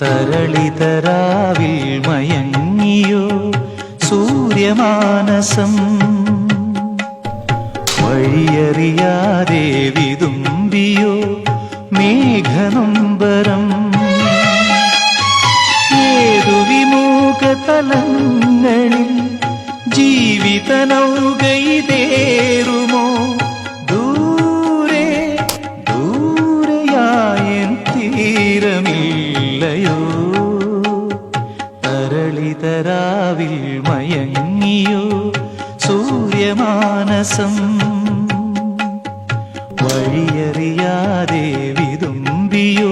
തരളിതരാവിൽ മയങ്ങിയോ സൂര്യമാനസം. വഴിയറിയാതെ വിതുമ്പിയോ മേഘനൊമ്പരം. ഏതു വിമുഖ തലങ്ങളിൽ ജീവിത തീരമില്ലയോ തരളിതരാവിൽ മയങ്ങിയോ? സൂര്യമാനസം വഴിയറിയാതെ വിതുമ്പിയോ?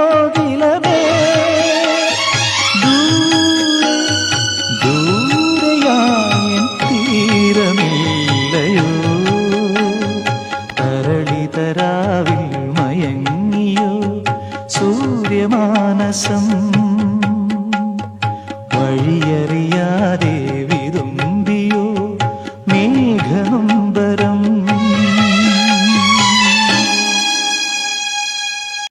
സ്നേഹകോകിലമേ ദൂരെ தீரமில்லையோ തീരമില്ലയോ. തരളിതരാവിൽ മയങ്ങിയോ സൂര്യമാനസം. വഴിയറിയ